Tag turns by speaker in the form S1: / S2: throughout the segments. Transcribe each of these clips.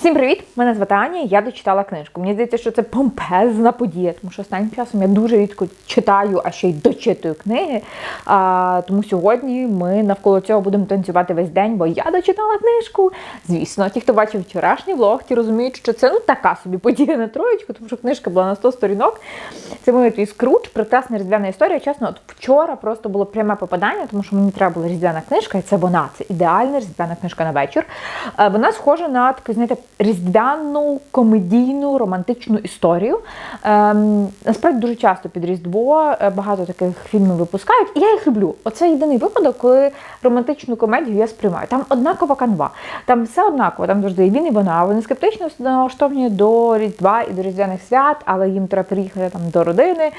S1: Всім привіт! Мене звати Аня. Я дочитала книжку. Мені здається, що це помпезна подія, тому що останнім часом я дуже рідко читаю, а ще й дочитую книги. А, Тому сьогодні ми навколо цього будемо танцювати весь день, бо я дочитала книжку. Звісно, ті, хто бачив вчорашній влог, ті розуміють, що це ну така собі подія на троєчку, тому що книжка була на 100 сторінок. Це мій твій скруч, прекрасна різдвяна історія. Чесно, от вчора просто було пряме попадання, тому що мені треба була різдвяна книжка, і це вона. Це ідеальна різдвяна книжка на вечір. Е, Вона схожа на таку, знаєте, різдвяну комедійну романтичну історію. Ем, насправді дуже часто під Різдво е, багато таких фільмів випускають, і я їх люблю. Оце єдиний випадок, коли романтичну комедію я сприймаю. Там однакова канва, там все однаково, там завжди і він, і вона. Вони скептично налаштовані до Різдва і до Різдвяних свят, але їм треба приїхати там до родини.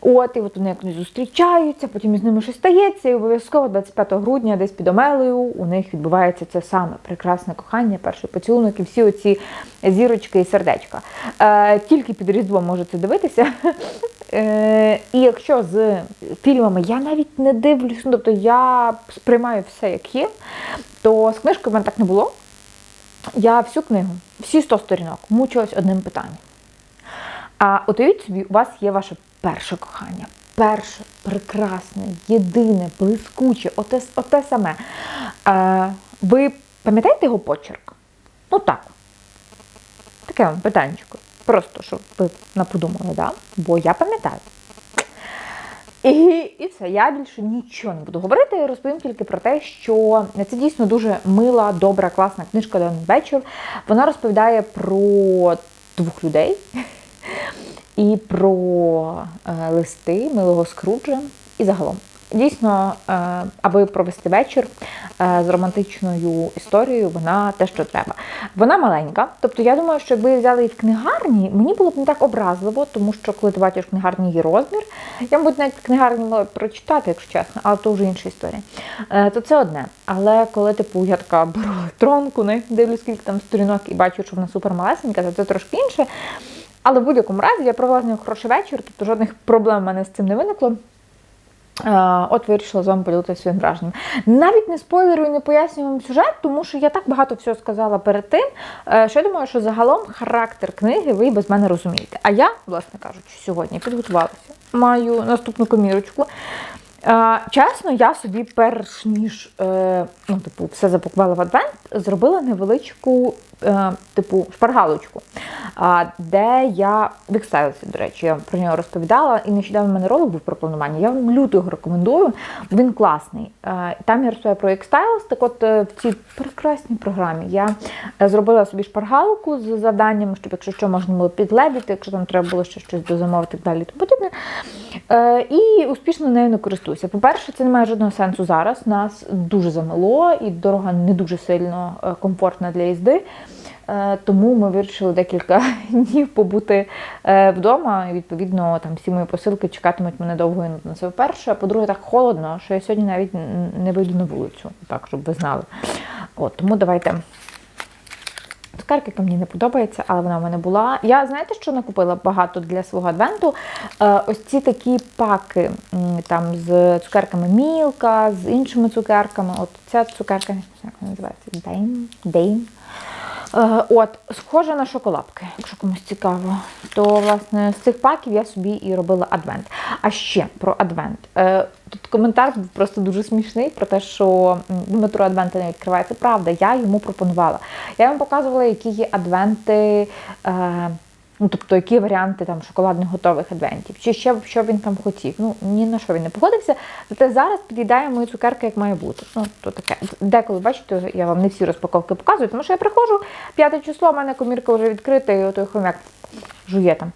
S1: От, і от вони якось зустрічаються, потім із ними щось стається, і обов'язково 25 грудня, десь під Омелею, у них відбувається це саме прекрасне кохання, перший поцілунок і всі оці зірочки і сердечка. Е, Тільки під Різдвом можете дивитися. Е, І якщо з фільмами я навіть не дивлюсь, ну, тобто я сприймаю все, як є, то з книжкою в мене так не було. Я всю книгу, всі 100 сторінок, мучилась одним питанням. А от уявіть собі, у вас є ваше перше кохання. Перше, прекрасне, єдине, блискуче, оте, оте саме. Е, ви пам'ятаєте його почерк? Ну так. Таке вам питанечко. Просто, щоб ви наподумали, да? бо я пам'ятаю. І, і все, я більше нічого не буду говорити. Розповім тільки про те, що це дійсно дуже мила, добра, класна книжка «Один вечір. Вона розповідає про двох людей і про е, листи милого Скруджа і загалом. Дійсно, е, аби провести вечір е, з романтичною історією, вона те, що треба. Вона маленька, тобто я думаю, що якби взяли її в книгарні, мені було б не так образливо, тому що коли ти бачиш в книгарні її розмір, я, мабуть, навіть в книгарні могла прочитати, якщо чесно, але то вже інша історія. То це одне. Але коли типу я така беру електронку, не дивлюсь, скільки там сторінок і бачу, що вона супер малесенька, то це трошки інше. Але в будь-якому разі я провела з нею хороший вечір, тобто жодних проблем в мене з цим не виникло. От вирішила з вами поділитися своїм враженням. Навіть не спойлерую, не пояснюю вам сюжет, тому що я так багато всього сказала перед тим, що я думаю, що загалом характер книги ви без мене розумієте. А я, власне кажучи, сьогодні підготувалася. Маю наступну комірочку. Чесно, я собі, перш ніж е, ну, типу, все запакувала в адвент, зробила невеличку е, типу шпаргалочку, де я вікстайлася, до речі, я про нього розповідала. І нещодавно в мене ролик був про планування. Я вам люто його рекомендую. Він класний. Е, там я розповідаю про Xtiles, Так от в цій прекрасній програмі я зробила собі шпаргалку з завданням, щоб якщо що можна було підлебіти, якщо там треба було ще щось дозамовити і далі, тому подібне. І успішно нею не користуюся. По-перше, це не має жодного сенсу зараз. Нас дуже замило і дорога не дуже сильно комфортна для їзди. Тому ми вирішили декілька днів побути вдома. І відповідно там всі мої посилки чекатимуть мене довго і нудно. Це перше. А по-друге, так холодно, що я сьогодні навіть не вийду на вулицю, так щоб ви знали. От тому давайте. Цукерка мені не подобається, але вона в мене була. Я знаєте, що накупила багато для свого адвенту? Е, ось ці такі паки там з цукерками Мілка, з іншими цукерками. От ця цукерка, як вона називається? Дейм. Дейм. Е, от, схожа на шоколадки, якщо комусь цікаво, то власне з цих паків я собі і робила адвент. А ще про адвент. Е, тут коментар був просто дуже смішний про те, що Дмитро Адвенти не відкривається правда, я йому пропонувала. Я йому показувала, які є адвенти. Ну, тобто, які варіанти там шоколадних готових адвентів, чи ще що він там хотів. Ну, ні на що він не погодився. Зате зараз під'їдає мою цукерка, як має бути. Ну, то таке. Деколи, бачите, я вам не всі розпаковки показую, тому що я приходжу, п'яте число, у мене комірка вже відкрита, і отой хомяк жує там.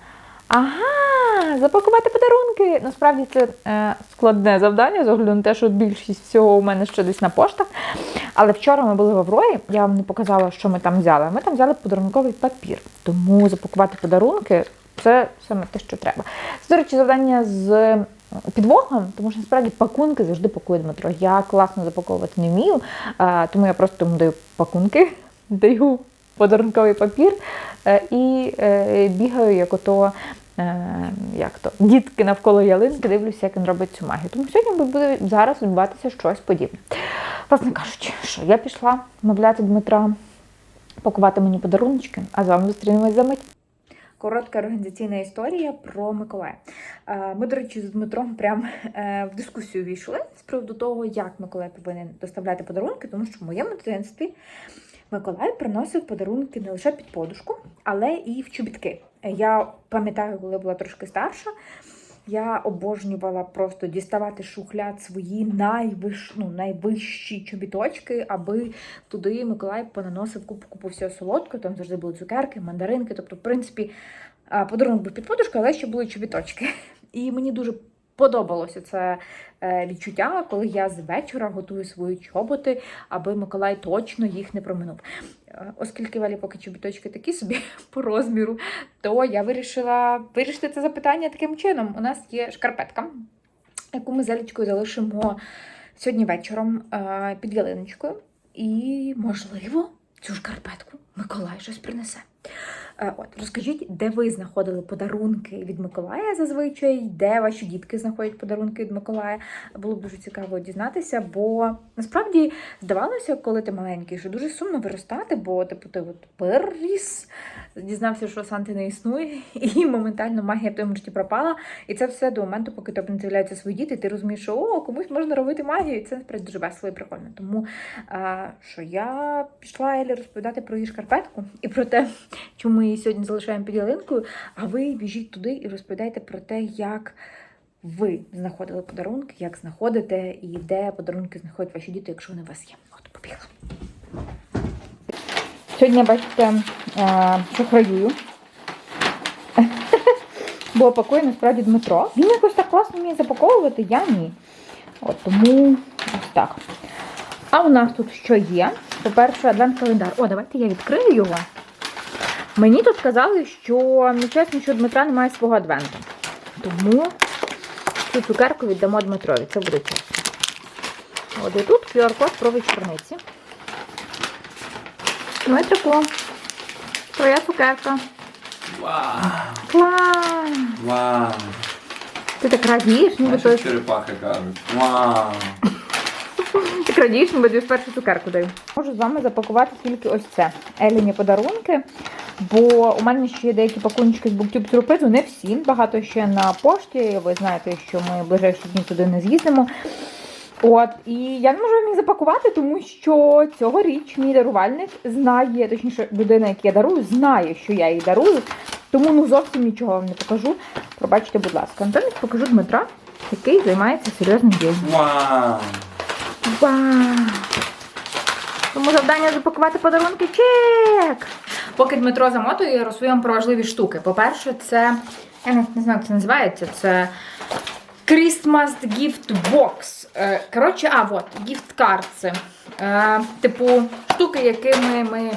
S1: Ага, запакувати подарунки. Насправді це е, складне завдання, з огляду на те, що більшість всього у мене ще десь на поштах. Але вчора ми були в Аврої, я вам не показала, що ми там взяли. Ми там взяли подарунковий папір. Тому запакувати подарунки це саме те, що треба. Це, до речі, завдання з підвохом, тому що насправді пакунки завжди пакує Дмитро. Я класно запаковувати не вмію, е, тому я просто йому даю пакунки, даю подарунковий папір е, і е, бігаю, як ото. Як то дітки навколо ялинки, дивлюся, як він робить цю магію. Тому сьогодні буде зараз відбуватися щось подібне. Власне кажучи, що я пішла мовляти Дмитра пакувати мені подаруночки, а з вами зустрінемось за мить. Коротка організаційна історія про Миколая. Е, Ми, до речі, з Дмитром прям е, в дискусію війшли з приводу того, як Миколай повинен доставляти подарунки, тому що в моєму дитинстві Миколай приносив подарунки не лише під подушку, але і в чобітки. Я пам'ятаю, коли була трошки старша. Я обожнювала просто діставати шухляд свої найвищ, ну, найвищі чобіточки, аби туди Миколай понаносив купу купу всього солодкого. Там завжди були цукерки, мандаринки. Тобто, в принципі, подарунок був під подушкою, але ще були чобіточки. І мені дуже подобалося це е, відчуття, коли я з вечора готую свої чоботи, аби Миколай точно їх не проминув. Е, Оскільки валі поки чобіточки такі собі по розміру, то я вирішила вирішити це запитання таким чином. У нас є шкарпетка, яку ми з Елічкою залишимо сьогодні вечором е, під ялиночкою. І, можливо, цю шкарпетку Миколай щось принесе. Е, От, розкажіть, де ви знаходили подарунки від Миколая зазвичай, де ваші дітки знаходять подарунки від Миколая. Було б дуже цікаво дізнатися, бо насправді здавалося, коли ти маленький, що дуже сумно виростати, бо типу ти от виріс, дізнався, що Санти не існує, і моментально магія в твоєму житті пропала. І це все до моменту, поки тобі не з'являються свої діти, і ти розумієш, що о, комусь можна робити магію, і це насправді дуже весело і прикольно. Тому а, що я пішла Елі розповідати про її шкарпетку і про те, чому ми її сьогодні залишаємо під ялинкою. А ви біжіть туди і розповідайте про те, як ви знаходили подарунки, як знаходите і де подарунки знаходять ваші діти, якщо вони у вас є. От, побігла. Сьогодні, бачите, шахраюю. Бо пакує насправді Дмитро. Він якось так класно вміє запаковувати, я ні. От тому ось так. А у нас тут що є? По-перше, адвент-календар. О, давайте я відкрию його. Мені тут сказали, що що Дмитра немає свого адвенту. Тому цю цукерку віддамо Дмитрові. Це буде чесно. От і тут QR-код про вечорниці. Дмитрику, твоя цукерка.
S2: Вау!
S1: Клас!
S2: Вау!
S1: Ти так радієш, ніби то
S2: черепахи кажуть. Вау!
S1: так радієш, ніби тобі першу цукерку даю. Можу з вами запакувати тільки ось це. Еліні подарунки. Бо у мене ще є деякі пакуночки з BookTube сюрпризу, не всі. Багато ще на пошті. Ви знаєте, що ми ближайші дні туди не з'їздимо. От, і я не можу їх запакувати, тому що цьогоріч мій дарувальник знає, точніше, людина, яку я дарую, знає, що я їй дарую. Тому ну зовсім нічого вам не покажу. Пробачте, будь ласка. Натомість покажу Дмитра, який займається серйозним ділом.
S2: Вау!
S1: Вау! Тому завдання запакувати подарунки чек! Поки Дмитро замотує, я розповім про важливі штуки. По-перше, це. Я не, не знаю, як це називається. Це Christmas Gift Box. Е, Коротше, а, от, gift cards. Е, Типу, штуки, якими ми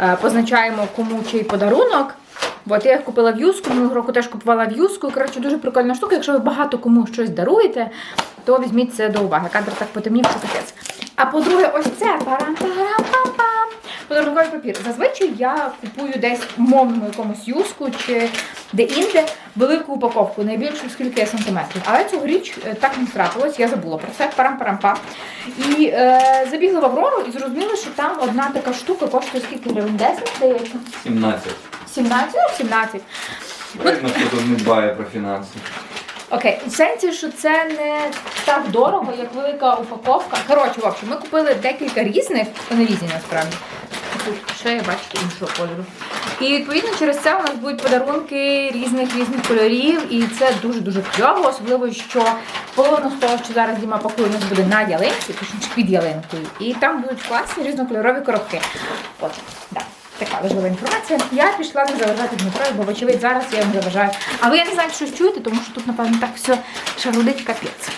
S1: е, позначаємо кому чий подарунок. От я їх купила в юску, минулого року теж купувала в юску. Коротше, дуже прикольна штука. Якщо ви багато кому щось даруєте, то візьміть це до уваги. Кадр так потемнів, що капець. А по-друге, ось це парам-парам-пам-пам. Подарунковий папір. Зазвичай я купую десь в мовному якомусь юску чи де-інде велику упаковку, найбільшу скільки сантиметрів. Але цьогоріч е, так не трапилось, я забула про це. Парам-парам-пам. І е, забігла в Аврору і зрозуміла, що там одна така штука коштує скільки гривень? 10, здається.
S2: 17.
S1: 17? Ну, 17.
S2: Видно, хто тут не дбає про фінанси.
S1: Окей, в сенсі, що це не так дорого, як велика упаковка. Коротше, в общем, ми купили декілька різних, вони різні насправді. Ще я бачите іншого кольору. І відповідно через це у нас будуть подарунки різних різних кольорів, і це дуже дуже кльово, особливо що половину з того, що зараз Діма пакує, у нас буде на ялинці, точніше під ялинкою. І там будуть класні різнокольорові коробки. От, так. Така важлива інформація. Я пішла не заважати Дмитрові, бо вочевидь зараз я йому заважаю. А ви я не знаю, що чуєте, тому що тут, напевно, так все шарудить капець.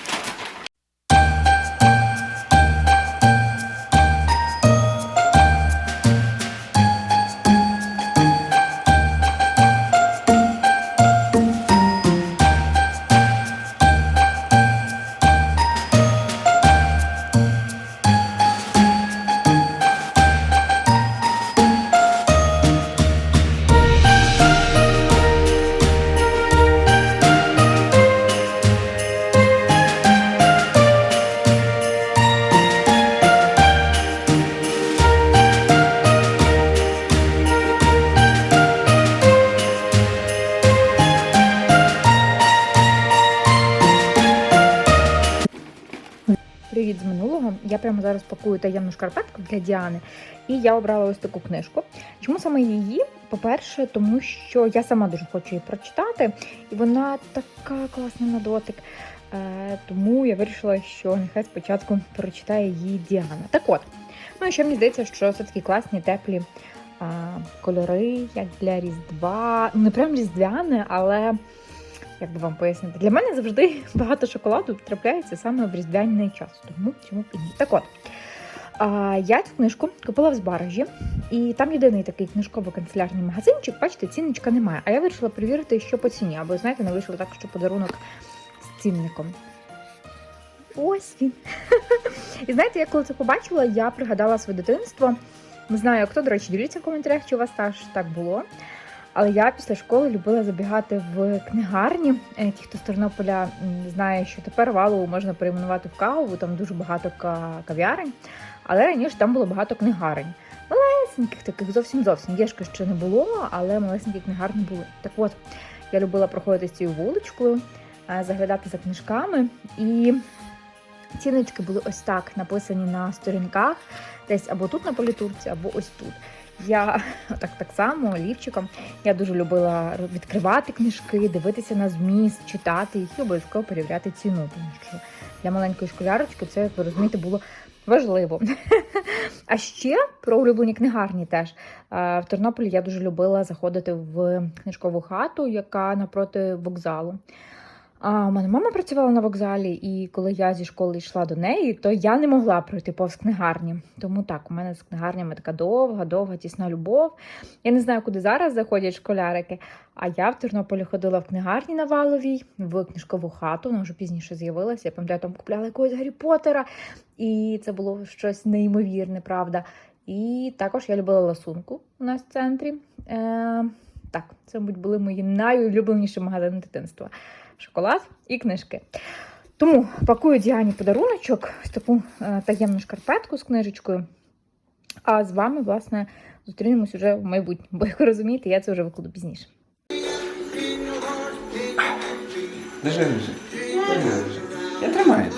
S1: Я прямо зараз пакую таємну шкарпетку для Діани, і я обрала ось таку книжку. Чому саме її? По-перше, тому що я сама дуже хочу її прочитати, і вона така класна на дотик. Е, тому я вирішила, що нехай спочатку прочитає її Діана. Так от, ну і ще мені здається, що це такі класні, теплі а, кольори, як для Різдва. Не прям різдвяне, але як би вам пояснити, для мене завжди багато шоколаду трапляється саме в різдвяний час. Тому чому ні. Так от. А, я цю книжку купила в Збаражі, і там єдиний такий книжково-канцелярний магазинчик. Бачите, цінничка немає. А я вирішила перевірити, що по ціні, або знаєте, не вийшло так, що подарунок з цінником. Ось він. І знаєте, я коли це побачила, я пригадала своє дитинство. Не знаю, хто, до речі, діліться в коментарях, чи у вас теж так було. Але я після школи любила забігати в книгарні. Е, Ті, хто з Тернополя знає, що тепер валову можна перейменувати в каву, там дуже багато кав'ярень. Але раніше там було багато книгарень. Малесеньких таких зовсім зовсім. Єшки ще не було, але малесенькі книгарні були. Так от, я любила проходити цією вуличкою, е, заглядати за книжками. І ціночки були ось так написані на сторінках, десь або тут на політурці, або ось тут. Я так, так само лівчиком. Я дуже любила відкривати книжки, дивитися на зміст, читати їх і обов'язково перевіряти ціну, тому що для маленької школярочки це, як ви розумієте, було важливо. А ще про улюблені книгарні теж. Е, В Тернополі я дуже любила заходити в книжкову хату, яка напроти вокзалу. А у мене мама працювала на вокзалі, і коли я зі школи йшла до неї, то я не могла пройти повз книгарні. Тому так, у мене з книгарнями така довга, довга, тісна любов. Я не знаю, куди зараз заходять школярики. А я в Тернополі ходила в книгарні на Валовій, в книжкову хату, вона вже пізніше з'явилася. Я пам'ятаю, там купляла якогось Гаррі Поттера, і це було щось неймовірне, правда. І також я любила ласунку у нас в центрі. Е, так, це, мабуть, були мої найулюбленіші магазини дитинства шоколад і книжки. Тому пакую Діані подаруночок, ось таку е, таємну шкарпетку з книжечкою. А з вами, власне, зустрінемось уже в майбутньому. Бо, як ви розумієте, я це вже викладу пізніше.
S2: Держи, держи. Я тримаю.